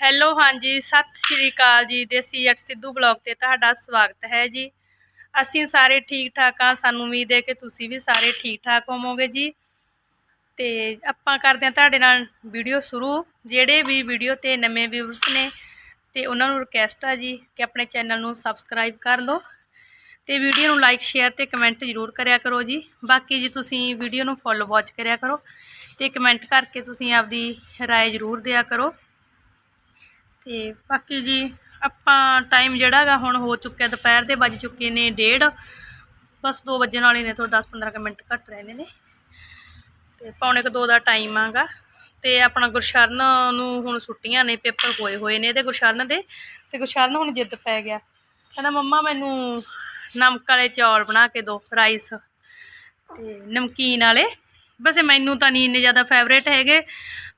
Hello ਹਾਂਜੀ ਸਤਿ ਸ਼੍ਰੀ ਅਕਾਲ ਜੀ ਦੇਸੀ ਜੱਟ ਸਿੱਧੂ ਬਲੌਗ ਤੇ ਤੁਹਾਡਾ ਸਵਾਗਤ ਹੈ ਜੀ ਅਸੀਂ ਸਾਰੇ ਠੀਕ ਠਾਕ ਆ ਸਾਨੂੰ ਉਮੀਦ ਹੈ ਕਿ ਤੁਸੀਂ ਵੀ ਸਾਰੇ ਠੀਕ ਠਾਕ ਹੋਵੋਗੇ ਜੀ ਤੇ ਆਪਾਂ ਕਰਦੇ ਹਾਂ ਤੁਹਾਡੇ ਨਾਲ ਵੀਡੀਓ ਸ਼ੁਰੂ ਜਿਹੜੇ ਵੀ ਵੀਡੀਓ ਤੇ ਨਵੇਂ ਵਿਊਅਰਸ ਨੇ ਤੇ ਉਹਨਾਂ ਨੂੰ ਰਿਕਵੈਸਟ ਆ ਜੀ ਕਿ ਆਪਣੇ ਚੈਨਲ ਨੂੰ ਸਬਸਕ੍ਰਾਈਬ ਕਰ ਲਓ ਤੇ ਵੀਡੀਓ ਨੂੰ ਲਾਈਕ ਸ਼ੇਅਰ ਤੇ ਕਮੈਂਟ ਜ਼ਰੂਰ ਕਰਿਆ ਕਰੋ ਜੀ ਬਾਕੀ ਜੀ ਤੁਸੀਂ ਵੀਡੀਓ ਨੂੰ ਫੁੱਲ ਵਾਚ ਕਰਿਆ ਕਰੋ ਤੇ ਕਮੈਂਟ ਕਰਕੇ ਤੁਸੀਂ ਆਪਦੀ رائے ਜ਼ਰੂਰ ਦਿਆ ਕਰੋ ਤੇ ਬਾਕੀ ਜੀ ਆਪਾਂ ਟਾਈਮ ਜਿਹੜਾ ਹੈਗਾ ਹੁਣ ਹੋ ਚੁੱਕਿਆ, ਦੁਪਹਿਰ ਦੇ ਵੱਜ ਚੁੱਕੇ ਨੇ ਡੇਢ। ਬਸ 2 ਵਜਣ ਵਾਲੇ ਨੇ ਥੋੜਾ 10-15 ਮਿੰਟ ਘੱਟ ਰਹਿੰਦੇ ਨੇ। ਤੇ ਪੌਣੇ ਕੁ ਦੋ ਦਾ ਟਾਈਮ ਆਗਾ। ਤੇ ਆਪਣਾ ਗੁਰਸ਼ਰਨ ਨੂੰ ਹੁਣ ਛੁੱਟੀਆਂ ਨੇ, ਪੇਪਰ ਹੋਏ ਹੋਏ ਨੇ ਇਹਦੇ ਗੁਰਸ਼ਰਨ ਦੇ। ਤੇ ਗੁਰਸ਼ਰਨ ਹੁਣ ਜਿੱਦ ਪੈ ਗਿਆ। ਕਹਿੰਦਾ, ਮੰਮਾ, ਮੈਨੂੰ ਨਮਕ ਵਾਲੇ ਚੌਲ ਬਣਾ ਕੇ ਦਿਓ ਰਾਈਸ ਤੇ ਨਮਕੀਨ ਵਾਲੇ। ਵੈਸੇ ਮੈਨੂੰ ਤਾਂ ਨਹੀਂ ਇੰਨੇ ਜ਼ਿਆਦਾ ਫੇਵਰੇਟ ਹੈਗੇ।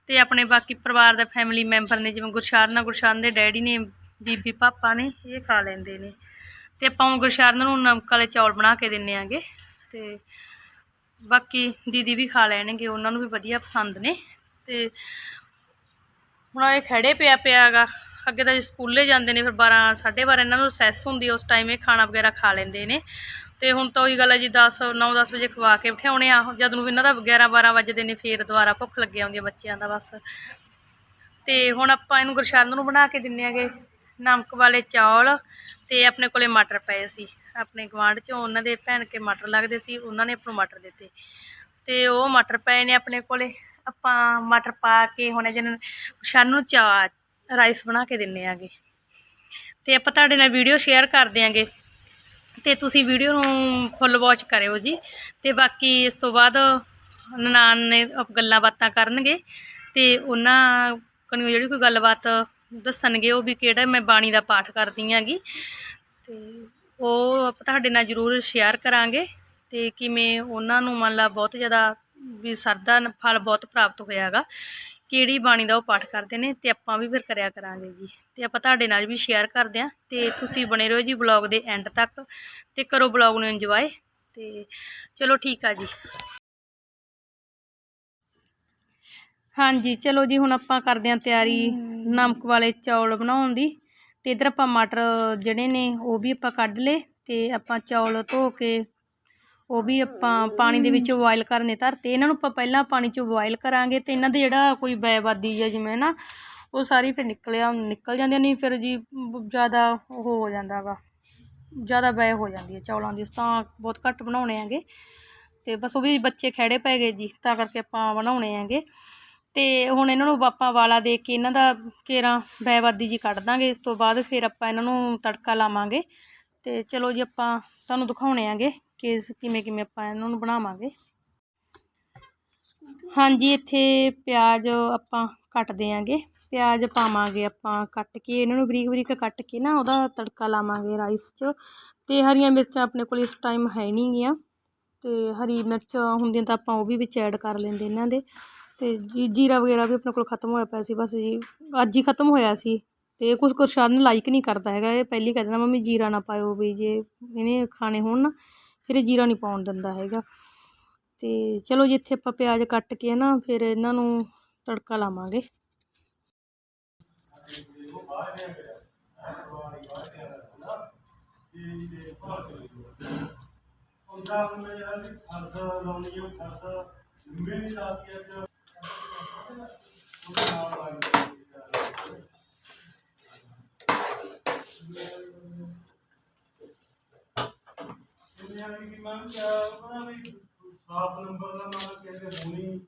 ਤੇ ਆਪਣੇ ਬਾਕੀ ਪਰਿਵਾਰ ਦੇ ਫੈਮਿਲੀ ਮੈਂਬਰ ਨੇ, ਜਿਵੇਂ ਗੁਰਸ਼ਰਨ ਗੁਰਸ਼ਰਨ ਦੇ ਡੈਡੀ ਨੇ, ਬੀਬੀ ਪਾਪਾ ਨੇ, ਇਹ ਖਾ ਲੈਂਦੇ ਨੇ। ਤੇ ਆਪਾਂ ਹੁਣ ਗੁਰਸ਼ਰਨ ਨੂੰ ਨਮਕ ਵਾਲੇ ਚੌਲ ਬਣਾ ਕੇ ਦਿੰਨੇ ਆਂਗੇ। ਤੇ ਬਾਕੀ ਦੀਦੀ ਵੀ ਖਾ ਲੈਣਗੇ, ਉਹਨਾਂ ਨੂੰ ਵੀ ਵਧੀਆ ਪਸੰਦ ਨੇ। ਤੇ ਹੁਣ ਇਹ ਖੜੇ ਪਿਆ ਪਿਆਗਾ ਅੱਗੇ ਤਾਂ ਜੇ ਸਕੂਲੇ ਜਾਂਦੇ ਨੇ, ਫਿਰ 12 12:30 ਇਹਨਾਂ ਨੂੰ ਰੈਸੈਸ ਹੁੰਦੀ ਉਸ ਟਾਈਮ ਇਹ ਖਾਣਾ ਵਗੈਰਾ ਖਾ ਲੈਂਦੇ ਨੇ। ਤੇ ਹੁਣ ਤਾਂ ਉਹੀ ਗੱਲ ਹੈ ਜੀ 10 9 10 ਵਜੇ ਖਵਾ ਕੇ ਬਿਠਾਉਣੇ ਆ। ਜਦ ਨੂੰ ਇਹਨਾਂ ਦਾ 11 12 ਵਜੇ ਨੇ, ਫੇਰ ਦੁਬਾਰਾ ਭੁੱਖ ਲੱਗ ਆਉਂਦੀ ਬੱਚਿਆਂ ਦਾ ਬਸ। ਤੇ ਹੁਣ ਆਪਾਂ ਇਹਨੂੰ ਗੁਰਸ਼ਰਨ ਨੂੰ ਬਣਾ ਕੇ ਦਿੰਨੇ ਆਗੇ ਨਮਕ ਵਾਲੇ ਚੌਲ ਤੇ ਆਪਣੇ ਕੋਲੇ ਮਟਰ ਪਏ ਸੀ। ਆਪਣੇ ਗਵਾਂਢ ਚੋਂ ਉਹਨਾਂ ਦੇ ਭੈਣ ਕੇ ਮਟਰ ਲੱਗਦੇ ਸੀ, ਉਹਨਾਂ ਨੇ ਆਪਾਂ ਨੂੰ ਮਟਰ ਦਿੱਤੇ। ਤੇ ਉਹ ਮਟਰ ਪਏ ਨੇ ਆਪਣੇ ਕੋਲੇ। ਆਪਾਂ ਮਟਰ ਪਾ ਕੇ ਹੁਣ ਜਿਹਨਾਂ ਗੁਰਸ਼ਰਨ ਨੂੰ ਚਾ, ਰਾਈਸ ਬਣਾ ਕੇ ਦਿੰਨੇ ਆਗੇ ਤੇ ਆਪਾਂ ਤੁਹਾਡੇ ਨਾਲ ਵੀਡੀਓ ਸ਼ੇਅਰ ਕਰ ਦਿਆਂਗੇ ਤੇ ਤੁਸੀਂ ਵੀਡੀਓ ਨੂੰ ਫੁੱਲ ਵਾਚ ਕਰਿਓ ਜੀ। ਤੇ ਬਾਕੀ ਇਸ ਤੋਂ ਬਾਅਦ ਨਨਾਣ ਨੇ ਗੱਲਾਂ ਬਾਤਾਂ ਕਰਨਗੇ ਤੇ ਉਹਨਾਂ ਕਨਿਓ ਜਿਹੜੀ ਕੋਈ ਗੱਲਬਾਤ ਦੱਸਣਗੇ, ਉਹ ਵੀ ਕਿਹੜਾ ਮੈਂ ਬਾਣੀ ਦਾ ਪਾਠ ਕਰਦੀ ਆਂਗੀ। ਤੇ ਉਹ ਆਪਾਂ ਤੁਹਾਡੇ ਨਾਲ ਜ਼ਰੂਰ ਸ਼ੇਅਰ ਕਰਾਂਗੇ ਤੇ ਕਿਵੇਂ ਉਹਨਾਂ ਨੂੰ ਮੰਨ ਲਾ ਬਹੁਤ ਜ਼ਿਆਦਾ ਵੀ ਸਰਦਾ ਫਲ ਬਹੁਤ ਪ੍ਰਾਪਤ ਹੋਇਆਗਾ ਕਿਹੜੀ ਬਾਣੀ ਦਾ ਉਹ ਪਾਠ ਕਰਦੇ ਨੇ ਤੇ ਆਪਾਂ ਵੀ ਫਿਰ ਕਰਿਆ ਕਰਾਂਗੇ ਜੀ। ਤੇ ਆਪਾਂ ਤੁਹਾਡੇ ਨਾਲ ਵੀ ਸ਼ੇਅਰ ਕਰਦੇ ਆਂ ਤੇ ਤੁਸੀਂ ਬਣੇ ਰਹੋ ਜੀ ਬਲੌਗ ਦੇ ਐਂਡ ਤੱਕ ਤੇ ਕਰੋ ਬਲੌਗ ਨੂੰ ਇੰਜੋਏ ਤੇ ਚਲੋ ਠੀਕ ਆ ਜੀ। ਹਾਂਜੀ, ਚਲੋ ਜੀ, ਹੁਣ ਆਪਾਂ ਕਰਦੇ ਆਂ ਤਿਆਰੀ ਨਮਕ ਵਾਲੇ ਚੌਲ ਬਣਾਉਣ ਦੀ। ਤੇ ਇਧਰ ਆਪਾਂ ਮਟਰ ਜਿਹੜੇ ਨੇ ਉਹ ਵੀ ਆਪਾਂ ਕੱਢ ਲਏ ਤੇ ਆਪਾਂ ਚੌਲ ਧੋ ਕੇ ਉਹ ਵੀ ਆਪਾਂ ਪਾਣੀ ਦੇ ਵਿੱਚ ਬੋਇਲ ਕਰਨੇ ਧਰਤੇ। ਇਹਨਾਂ ਨੂੰ ਆਪਾਂ ਪਹਿਲਾਂ ਪਾਣੀ 'ਚ ਬੋਇਲ ਕਰਾਂਗੇ ਤੇ ਇਹਨਾਂ ਦੇ ਜਿਹੜਾ ਕੋਈ ਬੈਵਾਦੀ ਜਾਂ ਜਿਵੇਂ ਨਾ ਉਹ ਸਾਰੀ ਫਿਰ ਨਿਕਲਿਆ ਨਿਕਲ ਜਾਂਦੀ ਨਹੀਂ ਫਿਰ ਜੀ ਜ਼ਿਆਦਾ ਉਹ ਹੋ ਜਾਂਦਾ ਗਾ ਜ਼ਿਆਦਾ ਬੈ ਹੋ ਜਾਂਦੀ ਹੈ ਚੌਲਾਂ ਦੀ ਤਾਂ ਬਹੁਤ ਘੱਟ ਬਣਾਉਣੇ ਹੈਗੇ। ਤੇ ਬਸ ਉਹ ਵੀ ਬੱਚੇ ਖੜੇ ਪੈ ਗਏ ਜੀ ਤਾਂ ਕਰਕੇ ਆਪਾਂ ਬਣਾਉਣੇ ਹੈਗੇ। ਤੇ ਹੁਣ ਇਹਨਾਂ ਨੂੰ ਆਪਾਂ ਵਾਲਾ ਦੇ ਕੇ ਇਹਨਾਂ ਦਾ ਕੇਰਾਂ ਬੈਵਾਦੀ ਜੀ ਕੱਢ ਦਾਂਗੇ। ਇਸ ਤੋਂ ਬਾਅਦ ਫਿਰ ਆਪਾਂ ਇਹਨਾਂ ਨੂੰ ਤੜਕਾ ਲਾਵਾਂਗੇ। ਤੇ ਚਲੋ ਜੀ ਆਪਾਂ ਤੁਹਾਨੂੰ ਦਿਖਾਉਣੇ ਆਂਗੇ ਕਿ ਕਿਵੇਂ ਕਿਵੇਂ ਆਪਾਂ ਇਹਨਾਂ ਨੂੰ ਬਣਾਵਾਂਗੇ। ਹਾਂਜੀ, ਇੱਥੇ ਪਿਆਜ਼ ਆਪਾਂ ਕੱਟਦੇ ਆਂਗੇ ਪਿਆਜ਼ ਪਾਵਾਂਗੇ ਆਪਾਂ ਕੱਟ ਕੇ, ਇਹਨਾਂ ਨੂੰ ਬਰੀਕ ਬਰੀਕ ਕੱਟ ਕੇ ਨਾ ਉਹਦਾ ਤੜਕਾ ਲਾਵਾਂਗੇ ਰਾਈਸ 'ਚ। ਤੇ ਹਰੀਆਂ ਮਿਰਚਾਂ ਆਪਣੇ ਕੋਲ ਇਸ ਟਾਈਮ ਹੈ ਨਹੀਂ ਗੀਆਂ। ਤੇ ਹਰੀ ਮਿਰਚ ਹੁੰਦੀਆਂ ਤਾਂ ਆਪਾਂ ਉਹ ਵੀ ਵਿੱਚ ਐਡ ਕਰ ਲੈਂਦੇ ਇਹਨਾਂ ਦੇ। ਤੇ ਜੀ- ਜੀਰਾ ਵਗੈਰਾ ਵੀ ਆਪਣੇ ਕੋਲ ਖਤਮ ਹੋਇਆ ਪਿਆ ਸੀ, ਬਸ ਜੀ, ਅੱਜ ਹੀ ਖਤਮ ਹੋਇਆ ਸੀ। ਤੇ ਕੁਝ ਕੁਰਸ਼ਨ ਲਾਈਕ ਨਹੀਂ ਕਰਦਾ ਹੈਗਾ, ਇਹ ਪਹਿਲੀ ਕਹਿ ਦਿੰਦਾ ਮੰਮੀ ਜੀਰਾ ਨਾ ਪਾਇਓ ਵੀ ਜੇ ਇਹਨੇ ਖਾਣੇ ਹੋਣ ਨਾ। ਫਿਰ ਇਹ ਜੀਰਾ ਨਹੀਂ ਪਾਉਣ ਦਿੰਦਾ ਹੈਗਾ। ਤੇ ਚਲੋ ਜੀ, ਇੱਥੇ ਆਪਾਂ ਪਿਆਜ਼ ਕੱਟ ਕੇ ਨਾ ਫਿਰ ਇਹਨਾਂ ਨੂੰ ਤੜਕਾ ਲਾਵਾਂਗੇ। ਸਾਤ ਨੰਬਰ ਦਾ ਨਾਮ ਕਹਿੰਦੇ ਹੋਣੀ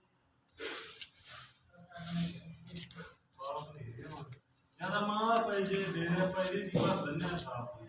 ਜ਼ਿਆਦਾ ਮਾਂ ਪੈਸੇ ਦੇ ਰਿਹਾ ਪੈਸੇ ਦੀ ਭਰ ਦਿੰਦੇ ਆ ਸਾਫ਼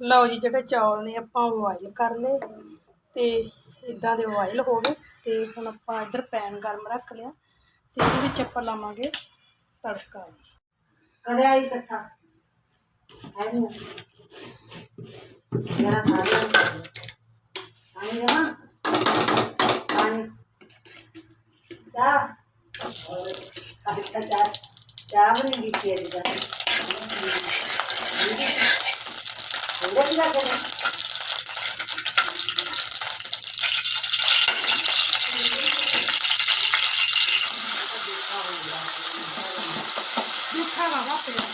ਲਓ ਜੀ, ਜਿਹੜੇ ਚੌਲ ਨੇ ਆਪਾਂ ਬੋਇਲ ਕਰ ਲਏ ਤੇ ਇਦਾਂ ਦੇ ਬੋਇਲ ਹੋ ਗਏ ਤੇ ਹੁਣ ਆਪਾਂ ਇੱਧਰ ਪੈਨ ਗਰਮ ਰੱਖ ਲਿਆ ਤੇ ਇਹਦੇ ਵਿੱਚ ਆਪਾਂ ਲਾਵਾਂਗੇ ਤੜਕਾ। ਜੀ ਕਰਿਆ ਇਕੱਠਾ ਹੈ ਨੂੰ ਮੇਰਾ ਸਾਰਾ ਪਾਣੀ ਦੇਵਾਂ? ਪਾਣੀ। ਚਾਹ ਅੱਜ ਤਾਂ ਚਾਹ ਚਾਹ ਬਣੀ ਗਈ ਸੀ ਅੱਜ ਦਾ ਉਹਦਾ ਕੀ ਕਰਨਾ ਮਿੱਠਾ ਵਾਵਾ ਪਿਆ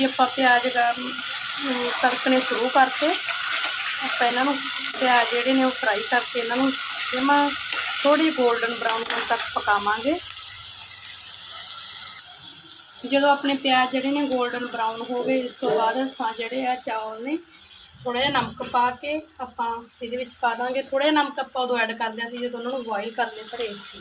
ਜੀ ਆਪਾਂ ਪਿਆਜ਼ ਦਾ ਤੜਕਣੇ ਸ਼ੁਰੂ ਕਰਤੇ। ਆਪਾਂ ਇਹਨਾਂ ਨੂੰ ਪਿਆਜ਼ ਜਿਹੜੇ ਨੇ ਉਹ ਫਰਾਈ ਕਰਕੇ ਇਹਨਾਂ ਨੂੰ ਜਮਾ ਥੋੜੀ 골ਡਨ ਬਰਾਊਨ ਹੋਣ ਤੱਕ ਪਕਾਵਾਂਗੇ। ਜਦੋਂ ਆਪਣੇ ਪਿਆਜ਼ ਜਿਹੜੇ ਨੇ 골ਡਨ ਬਰਾਊਨ ਹੋ ਗਏ ਇਸ ਤੋਂ ਬਾਅਦ ਆਪਾਂ ਜਿਹੜੇ ਆ ਚਾਵਲ ਨੇ ਥੋੜਾ ਜਿਹਾ ਨਮਕ ਪਾ ਕੇ ਆਪਾਂ ਇਹਦੇ ਵਿੱਚ ਪਾ ਦਾਂਗੇ। ਥੋੜਾ ਜਿਹਾ ਨਮਕ ਆਪਾਂ ਉਦੋਂ ਐਡ ਕਰ ਲਿਆ ਸੀ ਜਦੋਂ ਉਹਨਾਂ ਨੂੰ ਬੋਇਲ ਕਰਨੇ ਭਰੇ ਸੀ।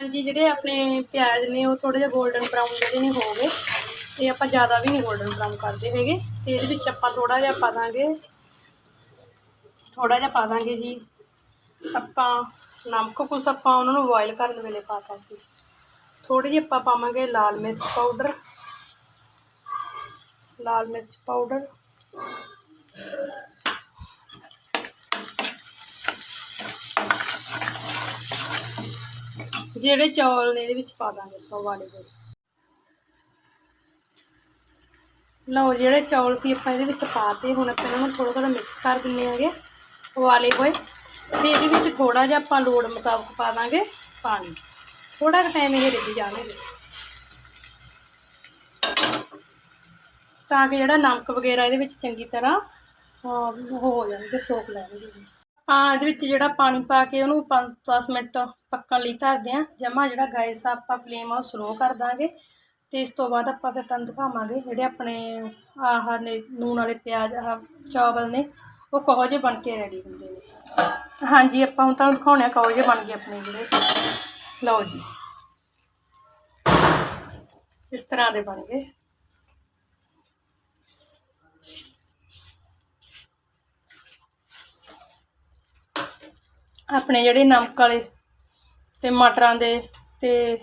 ਹਾਂਜੀ, ਜਿਹੜੇ ਆਪਣੇ ਪਿਆਜ਼ ਨੇ, ਉਹ ਥੋੜੇ ਜਿਹਾ 골ਡਨ ਬਰਾਊਨ ਜਿਹੜੇ ਨੇ ਹੋ ਗਏ। ਤੇ ਆਪਾਂ ਜ਼ਿਆਦਾ ਵੀ ਨਹੀਂ 골ਡਨ ਬਰਾਊਨ ਕਰਦੇ ਹੈਗੇ। ਤੇ ਇਹਦੇ ਵਿੱਚ ਆਪਾਂ ਥੋੜਾ ਜਿਹਾ ਪਾ ਦਾਂਗੇ। ਥੋੜਾ ਜਿਹਾ ਪਾ ਦਾਂਗੇ ਜੀ। ਆਪਾਂ ਨਮਕ, ਕੁਛ ਆਪਾਂ ਉਹਨਾਂ ਨੂੰ ਬੋਇਲ ਕਰਨ ਵੇਲੇ ਪਾਤਾ ਸੀ। ਥੋੜੀ ਜਿਹੀ ਆਪਾਂ ਪਾਵਾਂਗੇ ਲਾਲ ਮਿਰਚ ਪਾਊਡਰ ਲਾਲ ਮਿਰਚ ਪਾਊਡਰ ਜਿਹੜੇ ਚੌਲ ਨੇ ਇਹਦੇ ਵਿੱਚ ਪਾ ਦਾਂਗੇ ਆਪਾਂ ਵਾਲੇ ਹੋਏ ਲਓ ਜਿਹੜੇ ਚੌਲ ਸੀ ਆਪਾਂ ਇਹਦੇ ਵਿੱਚ ਪਾਤੇ ਹੁਣ ਆਪਾਂ ਇਹਨਾਂ ਨੂੰ ਥੋੜਾ ਥੋੜਾ ਮਿਕਸ ਕਰ ਦਿੰਨੇ ਹੈਗੇ ਉਬਾਲੇ ਹੋਏ। ਤੇ ਇਹਦੇ ਵਿੱਚ ਥੋੜਾ ਜਿਹਾ ਆਪਾਂ ਲੋੜ ਮੁਤਾਬਕ ਪਾ ਦਾਂਗੇ ਪਾਣੀ। ਥੋੜਾ ਕੁ ਟਾਈਮ ਇਹ ਰਿੱਝ ਜਾਣਗੇ। ਤਾਂ ਕਿ ਜਿਹੜਾ ਨਮਕ ਵਗੈਰਾ ਇਹਦੇ ਵਿੱਚ ਚੰਗੀ ਤਰ੍ਹਾਂ ਹੋ ਜਾਣਗੇ ਸੋਖ ਲੈਣਗੇ ਹਾਂ, ਇਹਦੇ ਵਿੱਚ ਜਿਹੜਾ ਪਾਣੀ ਪਾ ਕੇ ਉਹਨੂੰ 5-10 ਮਿੰਟ ਪੱਕਣ ਲਈ ਧਰਦੇ ਆ। ਜਮਾ ਜਿਹੜਾ ਗੈਸ ਆ, ਆਪਾਂ ਫਲੇਮ ਆ ਉਹ ਸਲੋ ਕਰ ਦਾਂਗੇ। ਤੇ ਇਸ ਤੋਂ ਬਾਅਦ ਆਪਾਂ ਫਿਰ ਤੁਹਾਨੂੰ ਦਿਖਾਵਾਂਗੇ ਜਿਹੜੇ ਆਪਣੇ ਆਹ ਨੇ, ਨੂਣ ਵਾਲੇ ਪਿਆਜ਼, ਆਹ ਚਾਵਲ ਨੇ, ਉਹ ਕਹੋ ਜਿਹੇ ਬਣ ਕੇ ਰੈਡੀ ਹੁੰਦੇ ਨੇ। ਹਾਂਜੀ, ਆਪਾਂ ਹੁਣ ਤੁਹਾਨੂੰ ਦਿਖਾਉਣੇ ਆ ਕਹੋ ਜਿਹੇ ਬਣ ਗਏ ਆਪਣੇ ਜਿਹੜੇ। ਲਓ ਜੀ। ਇਸ ਤਰ੍ਹਾਂ ਦੇ ਬਣ ਗਏ। ਆਪਣੇ ਜਿਹੜੇ ਨਮਕ ਵਾਲੇ ਤੇ ਮਟਰਾਂ ਦੇ ਤੇ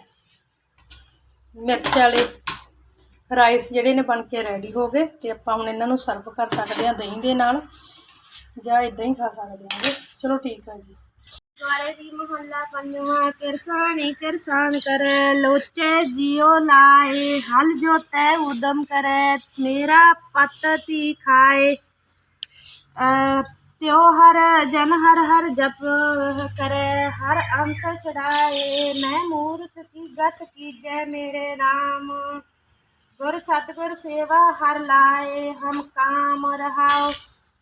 ਮਿਰਚ ਵਾਲੇ ਰਾਈਸ ਜਿਹੜੇ ਨੇ ਬਣ ਕੇ ਰੈਡੀ ਹੋ ਗਏ ਤੇ ਆਪਾਂ ਹੁਣ ਇਹਨਾਂ ਨੂੰ ਸਰਵ ਕਰ ਸਕਦੇ ਹਾਂ ਦਹੀਂ ਦੇ ਨਾਲ ਜਾਂ ਇਦਾਂ ਹੀ ਖਾ ਸਕਦੇ ਹਾਂ। ਚਲੋ ਠੀਕ ਹੈ ਜੀ। ਦੁਆਰੇ ਦੀ ਮੁਹੱਲਾ ਪੰਜਵਾਂ, ਕਿਰਸਾਨੀ ਕਿਰਸਾਨ ਕਰੇ, ਲੋਚੇ ਜਿਉ ਲਾਏ, ਹਲ ਜੋਤੇ ਉਦਮ ਕਰੇ, ਮੇਰਾ ਪਤ ਤੀ ਖਾਏ। ਅ, ਤਿਉ ਹਰ ਜਨ ਹਰ ਹਰ ਜਪ ਕਰੇ ਹਰ ਅੰਤ ਚੜਾਏ ਮੈਂ ਮੂਰਖ ਕੀ ਗਤ ਕੀਜੈ ਮੇਰੇ ਨਾਮ। ਗੁਰ ਸਤਗੁਰ ਸੇਵਾ ਹਰ ਲਾਏ ਹਮ ਕਾਮ ਰਹਾਓ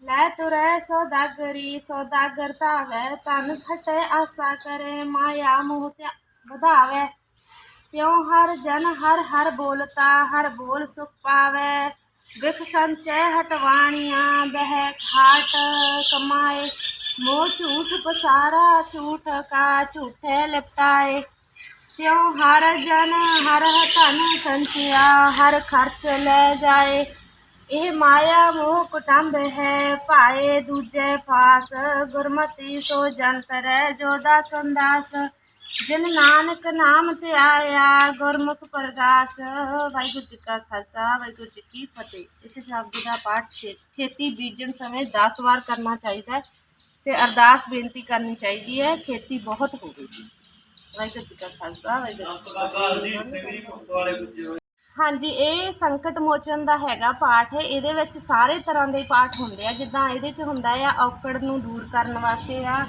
ਲੈ ਤੁਰੈ ਸੌਦਾਗਰੀ ਸੌਦਾਗਰ ਧਾਵੈ। ਤਨ ਖਟੈ ਆਸਾ ਕਰੇ ਮਾਇਆ ਮੋਹ ਤੇ ਵਧਾਵੈ। ਤਿਉ ਹਰ ਜਨ ਹਰ ਹਰ ਬੋਲਤਾ ਹਰ ਬੋਲ ਸੁਖ ਪਾਵੈ। ਵਿਖ ਸੰਚੈ ਹਟਵਾਣੀਆਂ ਬਹਿ ਖਾਟ ਕਮਾਏ। ਮੋਹ ਝੂਠ ਪਸਾਰਾ, ਝੂਠ ਕਾ ਝੂਠੇ ਲਿਪਟਾਏ। ਤਿਉ ਹਰ ਜਨ, ਹਰ ਧਨ ਸੰਚਿਆ, ਹਰ ਖਰਚ ਲੈ ਜਾਏ। ਇਹ ਮਾਇਆ ਮੋਹ ਕੁਟੰਬ ਹੈ, ਭਾਏ ਦੂਜੇ ਪਾਸ। ਗੁਰਮਤੀ ਸੋ ਜੰਤਰੈ ਜੋ ਦਾਸ, ਅੰਦਾਸ। ਜਿਨ ਨਾਨਕ ਨਾਮ ਤੇ ਆਇਆ ਗੁਰਮੁਖ ਪ੍ਰਗਾਸ। ਵਾਹਿਗੁਰੂ ਜੀ ਕਾ ਖਾਲਸਾ ਵਾਹਿਗੁਰੂ ਜੀ ਕੀ ਫਤਿਹ। ਇਸ ਸ਼ਬਦ ਦਾ ਪਾਠ ਖੇਤੀ ਬੀਜਣ ਸਮੇਂ 10 ਵਾਰ ਕਰਨਾ ਚਾਹੀਦਾ ਹੈ ਤੇ ਅਰਦਾਸ ਬੇਨਤੀ ਕਰਨੀ ਚਾਹੀਦੀ ਹੈ ਖੇਤੀ ਬਹੁਤ ਹੋਵੇਗੀ। ਵਾਹਿਗੁਰੂ ਜੀ ਕਾ ਖਾਲਸਾ ਵਾਹਿਗੁਰੂ ਹਾਂਜੀ ਇਹ ਸੰਕਟ ਮੋਚਨ ਦਾ ਹੈਗਾ ਪਾਠ। ਹੈ ਇਹਦੇ ਵਿੱਚ ਸਾਰੇ ਤਰ੍ਹਾਂ ਦੇ ਪਾਠ ਹੁੰਦੇ ਆ ਜਿੱਦਾਂ ਇਹਦੇ 'ਚ ਹੁੰਦਾ ਆ ਔਕੜ ਨੂੰ ਦੂਰ ਕਰਨ ਵਾਸਤੇ ਆ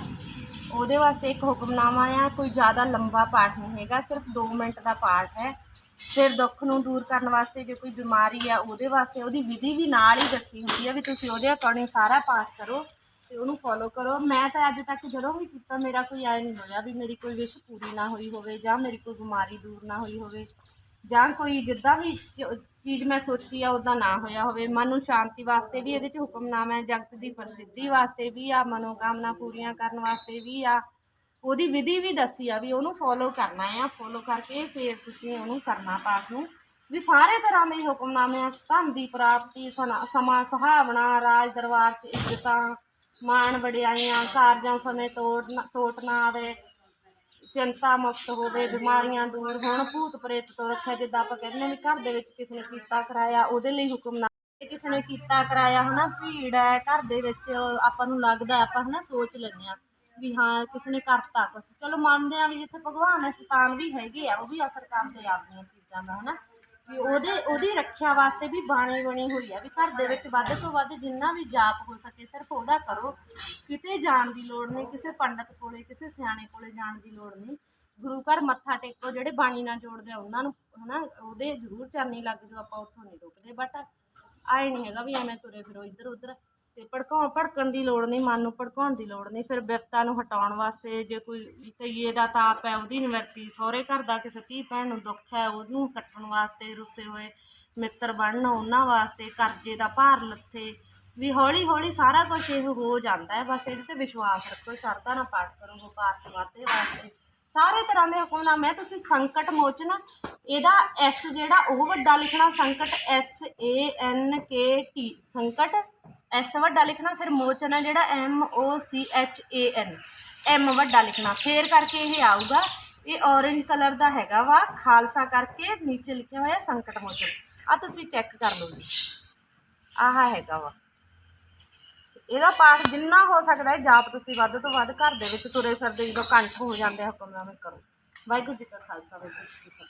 ਉਹਦੇ ਵਾਸਤੇ ਇੱਕ ਹੁਕਮਨਾਮਾ ਆ, ਕੋਈ ਜ਼ਿਆਦਾ ਲੰਬਾ ਪਾਠ ਨਹੀਂ ਹੈਗਾ, ਸਿਰਫ 2 ਮਿੰਟ ਦਾ ਪਾਠ ਹੈ। ਫਿਰ ਦੁੱਖ ਨੂੰ ਦੂਰ ਕਰਨ ਵਾਸਤੇ ਜੇ ਕੋਈ ਬਿਮਾਰੀ ਆ, ਉਹਦੇ ਵਾਸਤੇ ਉਹਦੀ ਵਿਧੀ ਵੀ ਨਾਲ ਹੀ ਦੱਸੀ ਹੁੰਦੀ ਆ ਵੀ ਤੁਸੀਂ ਉਹਦੇ ਅਕੋਰਡਿੰਗ ਸਾਰਾ ਪਾਠ ਕਰੋ ਤੇ ਉਹਨੂੰ ਫੋਲੋ ਕਰੋ। ਮੈਂ ਤਾਂ ਅੱਜ ਤੱਕ ਜਦੋਂ ਵੀ ਕੀਤਾ, ਮੇਰਾ ਕੋਈ ਐ ਨਹੀਂ ਹੋਇਆ ਵੀ ਮੇਰੀ ਕੋਈ ਵਿਸ਼ ਪੂਰੀ ਨਾ ਹੋਈ ਹੋਵੇ ਜਾਂ ਮੇਰੀ ਕੋਈ ਬਿਮਾਰੀ ਦੂਰ ਨਾ ਹੋਈ ਹੋਵੇ ਜਾਂ ਕੋਈ ਜਿੱਦਾਂ ਵੀ ਚ- ਚੀਜ਼ ਮੈਂ ਸੋਚੀ ਆ ਉਦਾਂ ਨਾ ਹੋਇਆ ਹੋਵੇ। ਮਨ ਨੂੰ ਸ਼ਾਂਤੀ ਵਾਸਤੇ ਵੀ ਇਹਦੇ 'ਚ ਹੁਕਮਨਾਮਾ ਹੈ, ਜਗਤ ਦੀ ਪ੍ਰਸਿੱਧੀ ਵਾਸਤੇ ਵੀ ਆ, ਮਨੋਕਾਮਨਾ ਪੂਰੀਆਂ ਕਰਨ ਵਾਸਤੇ ਵੀ ਆ। ਉਹਦੀ ਵਿਧੀ ਵੀ ਦੱਸੀ ਆ ਵੀ ਉਹਨੂੰ ਫੋਲੋ ਕਰਨਾ ਆ ਫੋਲੋ ਕਰਕੇ ਫਿਰ ਤੁਸੀਂ ਉਹਨੂੰ ਕਰਨਾ ਪਾਠ ਨੂੰ। ਵੀ ਸਾਰੇ ਤਰ੍ਹਾਂ ਦੇ ਹੁਕਮਨਾਮੇ ਆ, ਧਨ ਦੀ ਪ੍ਰਾਪਤੀ, ਸਨਾ- ਸਮਾਂ, ਸੁਹਾਵਣਾ, ਰਾਜ ਦਰਬਾਰ 'ਚ ਇੱਜ਼ਤਾਂ, ਮਾਣ ਵਡਿਆਈਆਂ, ਕਾਰਜਾਂ ਸਮੇਂ ਤੋੜ ਨਾ- ਨਾ ਆਵੇ। ਚਿੰਤਾ ਮੁਕਤ ਹੋਵੇ, ਬਿਮਾਰੀਆਂ ਦੂਰ ਹੋਣ, ਭੂਤ ਪ੍ਰੇਤ ਤੋਂ ਰੱਖਿਆ, ਜਿੱਦਾਂ ਆਪਾਂ ਕਹਿੰਦੇ ਹਾਂ ਵੀ ਘਰ ਦੇ ਵਿੱਚ ਕਿਸੇ ਨੇ ਕੀਤਾ ਕਰਾਇਆ, ਉਹਦੇ ਲਈ ਹੁਕਮਨਾਮਾ ਜੇ ਕਿਸੇ ਨੇ ਕੀਤਾ ਕਰਾਇਆ, ਹਨਾ, ਭੀੜ ਹੈ ਘਰ ਦੇ ਵਿੱਚ, ਆਪਾਂ ਨੂੰ ਲੱਗਦਾ, ਆਪਾਂ ਹਨਾ, ਸੋਚ ਲੈਂਦੇ ਆ ਵੀ ਹਾਂ, ਕਿਸੇ ਨੇ ਕਰਤਾ ਕੁਛ। ਚਲੋ ਮੰਨਦੇ ਆ ਵੀ ਜਿੱਥੇ ਭਗਵਾਨ ਹੈ, ਸ਼ੈਤਾਨ ਵੀ ਹੈਗੇ ਆ, ਉਹ ਵੀ ਅਸਰ ਕਰਦੇ ਆ ਆਪਣੀਆਂ ਚੀਜ਼ਾਂ ਦਾ, ਹਨਾ। ਵੀ ਉਹਦੇ, ਉਹਦੀ ਰੱਖਿਆ ਵਾਸਤੇ ਵੀ ਬਾਣੀ ਬਣੀ ਹੋਈ ਆ, ਵੀ ਘਰ ਦੇ ਵਿੱਚ ਵੱਧ ਤੋਂ ਵੱਧ ਜਿੰਨਾ ਵੀ ਜਾਪ ਹੋ ਸਕੇ, ਸਿਰਫ ਉਹਦਾ ਕਰੋ। ਕਿਤੇ ਜਾਣ ਦੀ ਲੋੜ ਨਹੀਂ, ਕਿਸੇ ਪੰਡਤ ਕੋਲੇ, ਕਿਸੇ ਸਿਆਣੇ ਕੋਲੇ ਜਾਣ ਦੀ ਲੋੜ ਨਹੀਂ। ਗੁਰੂ ਘਰ ਮੱਥਾ ਟੇਕੋ, ਜਿਹੜੇ ਬਾਣੀ ਨਾਲ ਜੋੜਦੇ ਆ, ਉਹਨਾਂ ਨੂੰ, ਹਨਾ, ਉਹਦੇ ਜ਼ਰੂਰ ਚਰਨੀ ਲੱਗ ਜਾਓ, ਆਪਾਂ ਉੱਥੋਂ ਨਹੀਂ ਰੁਕਦੇ। ਬਟ ਆਏ ਨਹੀਂ ਹੈਗਾ ਵੀ ਐਵੇਂ ਤੁਰੇ ਫਿਰੋ ਇੱਧਰ ਉੱਧਰ ਤੇ ਭੜਕਾਉਣ ਭੜਕਣ ਦੀ ਲੋੜ ਨਹੀਂ, ਮਨ ਨੂੰ ਭੜਕਾਉਣ ਦੀ ਲੋੜ ਨਹੀਂ, ਫਿਰ ਬਿਪਤਾ ਨੂੰ ਹਟਾਉਣ ਵਾਸਤੇ ਜੇ ਕੋਈ ਤਈਏ ਦਾ ਤਾਪ ਹੈ, ਉਹਦੀ ਨਿਵਰਤੀ, ਸਹੁਰੇ ਘਰ ਦਾ ਕਿਸੇ ਧੀ ਭੈਣ ਨੂੰ ਦੁੱਖ ਹੈ, ਉਹਨੂੰ ਕੱਟਣ ਵਾਸਤੇ ਰੁੱਸੇ ਹੋਏ ਮਿੱਤਰ ਬਣਨ, ਉਹਨਾਂ ਵਾਸਤੇ ਕਰਜ਼ੇ ਦਾ ਭਾਰ ਲੱਥੇ, ਵੀ ਹੌਲੀ ਹੌਲੀ ਸਾਰਾ ਕੁਝ ਇਹ ਹੋ ਜਾਂਦਾ ਹੈ, ਬਸ ਇਹਦੇ ਤੇ ਵਿਸ਼ਵਾਸ ਰੱਖੋ, ਸ਼ਰਧਾ ਨਾਲ ਪਾਠ ਕਰੋ, ਵਪਾਰ ਚ ਵਾਧੇ ਵਾਸਤੇ ਸਾਰੇ ਤਰ੍ਹਾਂ ਦੇ ਹੁਕਮਨਾਮੇ ਹੈ। ਤੁਸੀਂ ਸੰਕਟ ਮੋਚਨ ਇਹਦਾ ਐਸ ਜਿਹੜਾ ਉਹ ਵੱਡਾ ਲਿਖਣਾ, ਸੰਕਟ S A N K T ਸੰਕਟ ਐਸ ਵੱਡਾ ਲਿਖਣਾ, ਫਿਰ ਮੋਚਨ ਹੈ ਜਿਹੜਾ M O C H A N M ਵੱਡਾ ਲਿਖਣਾ, ਫੇਰ ਕਰਕੇ ਇਹ ਆਊਗਾ, ਇਹ orange ਕਲਰ ਦਾ ਹੈਗਾ ਵਾ, ਖਾਲਸਾ ਕਰਕੇ ਨੀਚੇ ਲਿਖਿਆ ਹੋਇਆ ਸੰਕਟ ਮੋਚਨ। ਆ ਤੁਸੀਂ ਚੈੱਕ ਕਰ ਲਓ ਜੀ। ਆਹ ਹੈਗਾ ਵਾ। ਇਹਦਾ ਪਾਠ ਜਿੰਨਾ ਹੋ ਸਕਦਾ ਹੈ, ਜਾਪ ਤੁਸੀਂ ਵੱਧ ਤੋਂ ਵੱਧ ਘਰ ਦੇ ਵਿੱਚ ਤੁਰੇ ਫਿਰਦੇ ਜਦੋਂ ਕੰਠ ਹੋ ਜਾਂਦੇ ਆ ਹੁਕਮਨਾਮੇ ਕਰੋ। ਵਾਹਿਗੁਰੂ ਜੀ ਕਾ ਖਾਲਸਾ, ਵਾਹਿਗੁਰੂ ਜੀ ਕੀ